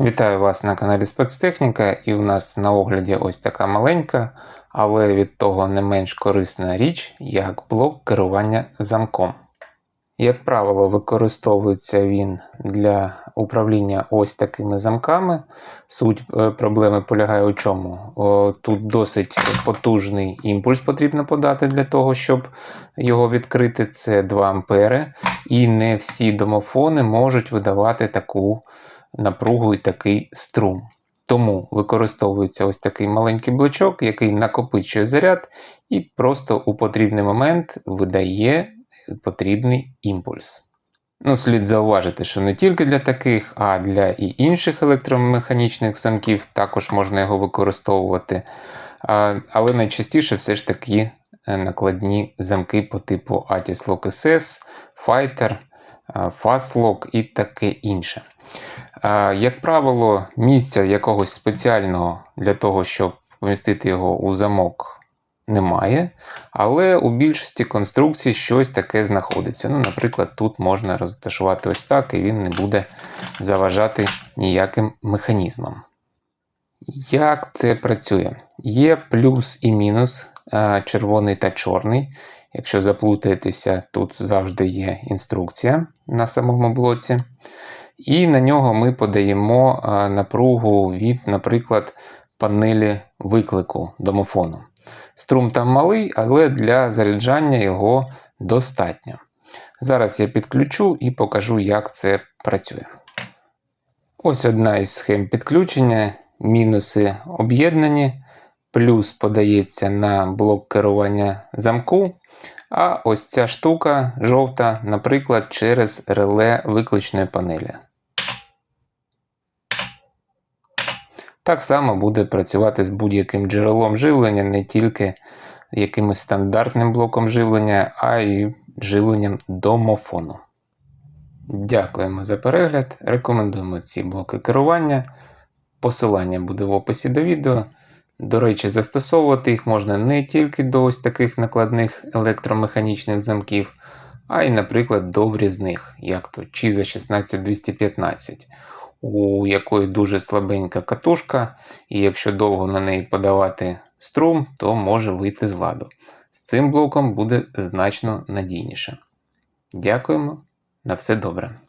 Вітаю вас на каналі Спецтехніка, і у нас на огляді ось така маленька, але від того не менш корисна річ, як блок керування замком. Як правило, використовується він для управління ось такими замками. Суть е, проблеми полягає у чому? Тут досить потужний імпульс потрібно подати для того, щоб його відкрити. Це 2 ампери, і не всі домофони можуть видавати таку напругу і такий струм. Тому використовується ось такий маленький блочок, який накопичує заряд і просто у потрібний момент видає потрібний імпульс. Ну, слід зауважити, що не тільки для таких, а для і інших електромеханічних замків також можна його використовувати. Але найчастіше все ж таки е, накладні замки по типу Atis Lock SS, Fighter, Fast Lock і таке інше. Як правило, місця якогось спеціального для того, щоб помістити його у замок, немає. Але у більшості конструкцій щось таке знаходиться. Ну, Наприклад, тут можна розташувати ось так, і він не буде заважати ніяким механізмам. Як це працює? Є плюс і мінус, червоний та чорний. Якщо заплутаєтеся, тут завжди є інструкція на самому блоці. І на нього ми подаємо напругу від, наприклад, панелі виклику домофону. Струм там малий, але для заряджання його достатньо. Зараз я підключу і покажу, як це працює. Ось одна із схем підключення. Мінуси об'єднані, плюс подається на блок керування замку. А ось ця штука жовта, наприклад, через реле виключної панелі. Так само буде працювати з будь-яким джерелом живлення, не тільки якимось стандартним блоком живлення, а й живленням домофону. Дякуємо за перегляд. Рекомендуємо ці блоки керування. Посилання буде в описі до відео. До речі, застосовувати їх можна не тільки до ось таких накладних електромеханічних замків, а й, наприклад, до врізних, як то Чіза 16215, у якої дуже слабенька катушка, і якщо довго на неї подавати струм, то може вийти з ладу. З цим блоком буде значно надійніше. Дякуємо, на все добре.